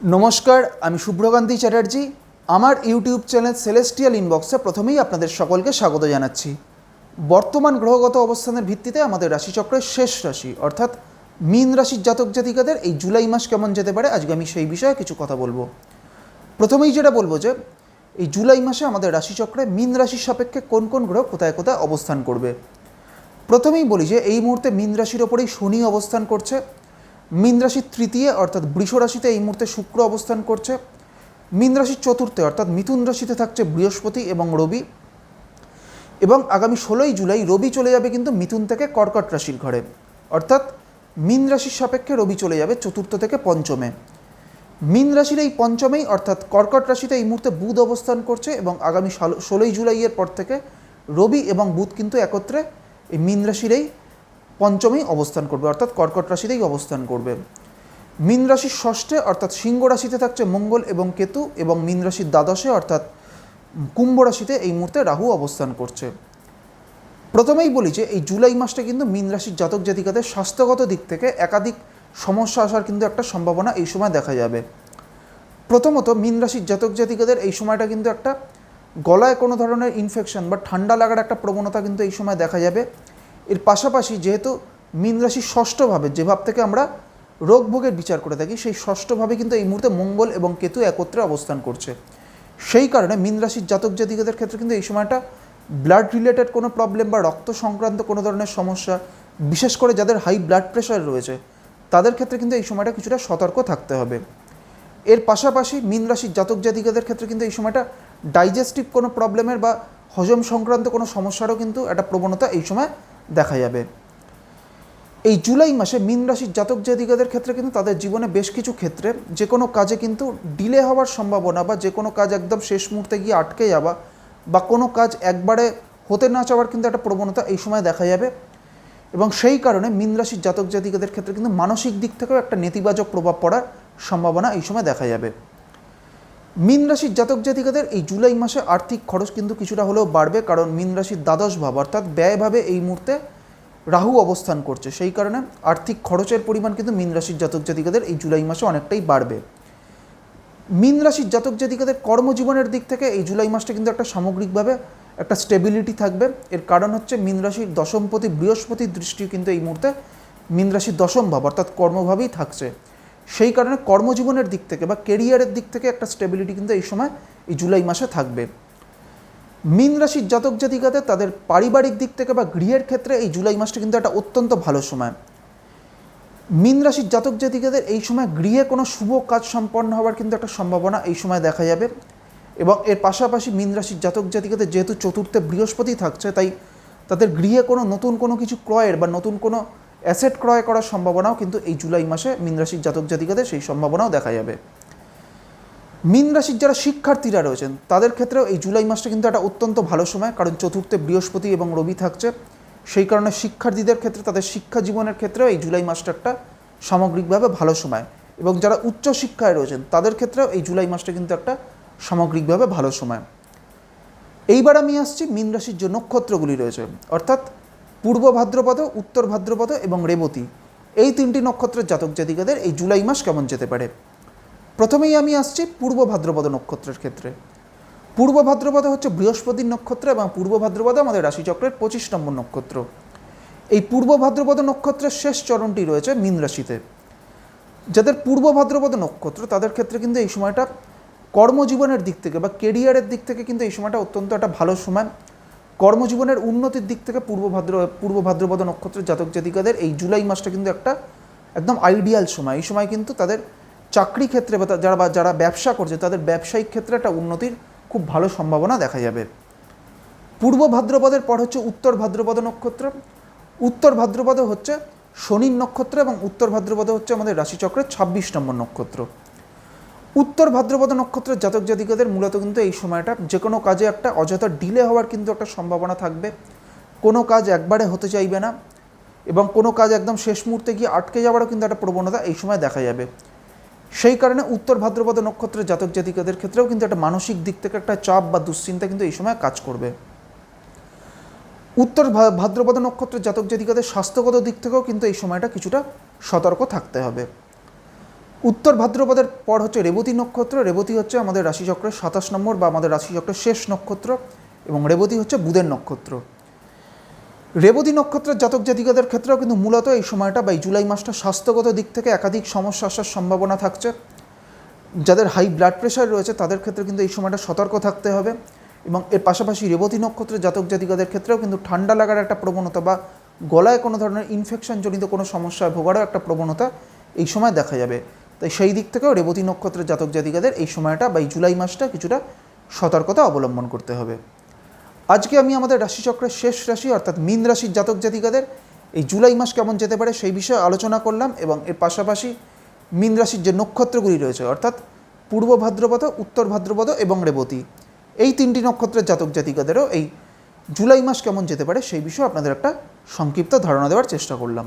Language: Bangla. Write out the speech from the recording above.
নমস্কার, আমি শুভ্রকান্তি চ্যাটার্জি। আমার ইউটিউব চ্যানেল সেলেস্টিয়াল ইনবক্সে প্রথমেই আপনাদের সকলকে স্বাগত জানাচ্ছি। বর্তমান গ্রহগত অবস্থানের ভিত্তিতে আমাদের রাশিচক্রের শেষ রাশি, অর্থাৎ মীন রাশির জাতক জাতিকাদের এই জুলাই মাস কেমন যেতে পারে, আজকে আমি সেই বিষয়ে কিছু কথা বলব। প্রথমেই যেটা বলব যে, এই জুলাই মাসে আমাদের রাশিচক্রে মীন রাশির সাপেক্ষে কোন কোন গ্রহ কোথায় কোথায় অবস্থান করবে। প্রথমেই বলি যে, এই মুহূর্তে মীন রাশির ওপরেই শনি অবস্থান করছে। মীন রাশির তৃতীয়, অর্থাৎ বৃষ রাশিতে এই মুহূর্তে শুক্র অবস্থান করছে। মীন রাশির চতুর্থে, অর্থাৎ মিথুন রাশিতে থাকছে বৃহস্পতি এবং রবি। এবং আগামী ষোলোই জুলাই রবি চলে যাবে কিন্তু মিথুন থেকে কর্কট রাশির ঘরে। অর্থাৎ মীন রাশির সাপেক্ষে রবি চলে যাবে চতুর্থ থেকে পঞ্চমে। মীন রাশির এই পঞ্চমেই, অর্থাৎ কর্কট রাশিতে এই মুহূর্তে বুধ অবস্থান করছে এবং আগামী ষোলো- ষোলোই জুলাইয়ের পর থেকে রবি এবং বুধ কিন্তু একত্রে এই মীন রাশির এই পঞ্চমেই অবস্থান করবে, অর্থাৎ কর্কট রাশিতেই অবস্থান করবে। মীন রাশির ষষ্ঠে, অর্থাৎ সিংহ রাশিতে থাকছে মঙ্গল এবং কেতু এবং মীন রাশির দ্বাদশে, অর্থাৎ কুম্ভ রাশিতে এই মুহূর্তে রাহু অবস্থান করছে। প্রথমেই বলি যে, এই জুলাই মাসটা কিন্তু মীন রাশির জাতক জাতিকাদের স্বাস্থ্যগত দিক থেকে একাধিক সমস্যা আসার কিন্তু একটা সম্ভাবনা এই সময় দেখা যাবে। প্রথমত, মীন রাশির জাতক জাতিকাদের এই সময়টা কিন্তু একটা গলায় কোনো ধরনের ইনফেকশন বা ঠান্ডা লাগার একটা প্রবণতা কিন্তু এই সময় দেখা যাবে। এর পাশাপাশি যেহেতু মীন রাশির ষষ্ঠভাবে যে ভাব থেকে আমরা রোগ ভোগের বিচার করে থাকি, সেই ষষ্ঠভাবে কিন্তু এই মুহূর্তে মঙ্গল এবং কেতু একত্রে অবস্থান করছে। সেই কারণে মীন রাশির জাতক জাতিকাদের ক্ষেত্রে কিন্তু এই সময়টা ব্লাড রিলেটেড কোনো প্রবলেম বা রক্ত সংক্রান্ত কোনো ধরনের সমস্যা, বিশেষ করে যাদের হাই ব্লাড প্রেশার রয়েছে, তাদের ক্ষেত্রে কিন্তু এই সময়টা কিছুটা সতর্ক থাকতে হবে। এর পাশাপাশি মীন রাশির জাতক জাতিকাদের ক্ষেত্রে কিন্তু এই সময়টা ডাইজেস্টিভ কোনো প্রবলেমের বা হজম সংক্রান্ত কোনো সমস্যারও কিন্তু একটা প্রবণতা এই সময় দেখা যাবে। এই জুলাই মাসে মীন রাশির জাতক জাতিকাদের ক্ষেত্রে কিন্তু তাদের জীবনে বেশ কিছু ক্ষেত্রে যে কোনো কাজে কিন্তু ডিলে হওয়ার সম্ভাবনা বা যে কোনো কাজ একদম শেষ মুহূর্তে গিয়ে আটকে যাওয়া বা কোনো কাজ একবারে হতে না চাওয়ার কিন্তু একটা প্রবণতা এই সময় দেখা যাবে। এবং সেই কারণে মীন রাশির জাতক জাতিকাদের ক্ষেত্রে কিন্তু মানসিক দিক থেকেও একটা নেতিবাচক প্রভাব পড়ার সম্ভাবনা এই সময় দেখা যাবে। মীন রাশির জাতক জাতিকাদের এই জুলাই মাসে আর্থিক খরচ কিন্তু কিছুটা হলেও বাড়বে, কারণ মীন রাশির দ্বাদশ ভাব, অর্থাৎ ব্যয়ভাবে এই মুহূর্তে রাহু অবস্থান করছে। সেই কারণে আর্থিক খরচের পরিমাণ কিন্তু মীন রাশির জাতক জাতিকাদের এই জুলাই মাসে অনেকটাই বাড়বে। মীন রাশির জাতক জাতিকাদের কর্মজীবনের দিক থেকে এই জুলাই মাসটা কিন্তু একটা সামগ্রিকভাবে একটা স্টেবিলিটি থাকবে। এর কারণ হচ্ছে মীন রাশির দশমপতি বৃহস্পতির দৃষ্টি কিন্তু এই মুহূর্তে মীন রাশির দশম ভাব, অর্থাৎ কর্মভাবেই থাকছে। সেই কারণে কর্মজীবনের দিক থেকে বা কেরিয়ারের দিক থেকে একটা স্টেবিলিটি কিন্তু এই সময়, এই জুলাই মাসে থাকবে। মীন রাশির জাতক জাতিকাদের তাদের পারিবারিক দিক থেকে বা গৃহের ক্ষেত্রে এই জুলাই মাসটা কিন্তু একটা অত্যন্ত ভালো সময়। মীন রাশির জাতক জাতিকাদের এই সময় গৃহে কোনো শুভ কাজ সম্পন্ন হওয়ার কিন্তু একটা সম্ভাবনা এই সময় দেখা যাবে এবং এর পাশাপাশি মীন রাশির জাতক জাতিকাদের যেহেতু চতুর্থে বৃহস্পতি থাকছে, তাই তাদের গৃহে কোনো নতুন কোনো কিছু ক্রয়ের বা নতুন কোনো অ্যাসেট ক্রয় করার সম্ভাবনাও কিন্তু এই জুলাই মাসে মীন রাশির জাতক জাতিকাদের সেই সম্ভাবনাও দেখা যাবে। মীন রাশির যারা শিক্ষার্থীরা রয়েছেন, তাদের ক্ষেত্রেও এই জুলাই মাসটা কিন্তু একটা অত্যন্ত ভালো সময়, কারণ চতুর্থে বৃহস্পতি এবং রবি থাকছে। সেই কারণে শিক্ষার্থীদের ক্ষেত্রে, তাদের শিক্ষা জীবনের ক্ষেত্রেও এই জুলাই মাসটা একটা সামগ্রিকভাবে ভালো সময়। এবং যারা উচ্চ শিক্ষায় রয়েছেন, তাদের ক্ষেত্রেও এই জুলাই মাসটা কিন্তু একটা সামগ্রিকভাবে ভালো সময়। এইবার আমি আসছি মীন রাশির যে নক্ষত্রগুলি রয়েছে, অর্থাৎ পূর্ব ভাদ্রপদ, উত্তর ভাদ্রপদ এবং রেবতী। এই তিনটি নক্ষত্রের জাতক জাতিকাদের এই জুলাই মাস কেমন যেতে পারে? প্রথমেই আমি আসছি পূর্ব ভাদ্রপদ নক্ষত্রের ক্ষেত্রে। পূর্ব ভাদ্রপদ হচ্ছে বৃহস্পতির নক্ষত্র এবং পূর্ব ভাদ্রপদ আমাদের রাশিচক্রের পঁচিশ নম্বর নক্ষত্র। এই পূর্ব ভাদ্রপদ নক্ষত্রের শেষ চরণটি রয়েছে মীন রাশিতে। যাদের পূর্ব ভাদ্রপদ নক্ষত্র, তাদের ক্ষেত্রে কিন্তু এই সময়টা কর্মজীবনের দিক থেকে বা কেরিয়ারের দিক থেকে কিন্তু এই সময়টা অত্যন্ত একটা ভালো সময়। কর্মজীবনের উন্নতির দিক থেকে পূর্ব ভাদ্র, পূর্ব ভাদ্রপদ নক্ষত্রের জাতক জাতিকাদের এই জুলাই মাসটা কিন্তু একটা একদম আইডিয়াল সময়। এই সময় কিন্তু তাদের চাকরি ক্ষেত্রে বা যারা বা যারা ব্যবসা করছে, তাদের ব্যবসায়িক ক্ষেত্রে একটা উন্নতির খুব ভালো সম্ভাবনা দেখা যাবে। পূর্ব ভাদ্রপদের পর হচ্ছে উত্তর ভাদ্রপদ নক্ষত্র। উত্তর ভাদ্রপদ হচ্ছে শনির নক্ষত্র এবং উত্তর ভাদ্রপদ হচ্ছে আমাদের রাশিচক্রের ছাব্বিশ নম্বর নক্ষত্র। উত্তর ভাদ্রপদ নক্ষত্রের জাতক জাতিকাদের মূলত কিন্তু এই সময়টা যে কোনো কাজে একটা অযথা ডিলে হওয়ার কিন্তু একটা সম্ভাবনা থাকবে। কোনো কাজ একবারে হতে চাইবে না এবং কোনো কাজ একদম শেষ মুহূর্তে গিয়ে আটকে যাওয়ারও কিন্তু একটা প্রবণতা এই সময় দেখা যাবে। সেই কারণে উত্তর ভাদ্রপদ নক্ষত্রের জাতক জাতিকাদের ক্ষেত্রেও কিন্তু একটা মানসিক দিক থেকে একটা চাপ বা দুশ্চিন্তা কিন্তু এই সময় কাজ করবে। উত্তর ভাদ্রপদ নক্ষত্রের জাতক জাতিকাদের স্বাস্থ্যগত দিক থেকেও কিন্তু এই সময়টা কিছুটা সতর্ক থাকতে হবে। উত্তর ভাদ্রপদের পর হচ্ছে রেবতী নক্ষত্র, রেবতী হচ্ছে আমাদের রাশিচক্রের সাতাশ নম্বর বা আমাদের রাশিচক্রের শেষ নক্ষত্র এবং রেবতী হচ্ছে বুধের নক্ষত্র। রেবতী নক্ষত্রের জাতক জাতিকাদের ক্ষেত্রেও কিন্তু মূলত এই সময়টা বা এই জুলাই মাসটা স্বাস্থ্যগত দিক থেকে একাধিক সমস্যা আসার সম্ভাবনা থাকছে। যাদের হাই ব্লাড প্রেশার রয়েছে তাদের ক্ষেত্রে কিন্তু এই সময়টা সতর্ক থাকতে হবে এবং এর পাশাপাশি রেবতী নক্ষত্রের জাতক জাতিকাদের ক্ষেত্রেও কিন্তু ঠান্ডা লাগার একটা প্রবণতা বা গলায় কোনো ধরনের ইনফেকশন জনিত কোনো সমস্যায় ভোগারও একটা প্রবণতা এই সময় দেখা যাবে। তাই সেই দিক থেকেও রেবতী নক্ষত্রের জাতক জাতিকাদের এই সময়টা বা এই জুলাই মাসটা কিছুটা সতর্কতা অবলম্বন করতে হবে। আজকে আমি আমাদের রাশিচক্রের শেষ রাশি অর্থাৎ মীন রাশির জাতক জাতিকাদের এই জুলাই মাস কেমন যেতে পারে সেই বিষয়ে আলোচনা করলাম এবং এর পাশাপাশি মীন রাশির যে নক্ষত্রগুলি রয়েছে অর্থাৎ পূর্ব ভাদ্রপদ, উত্তর ভাদ্রপদ এবং রেবতী, এই তিনটি নক্ষত্রের জাতক জাতিকাদেরও এই জুলাই মাস কেমন যেতে পারে সেই বিষয়ে আপনাদের একটা সংক্ষিপ্ত ধারণা দেওয়ার চেষ্টা করলাম।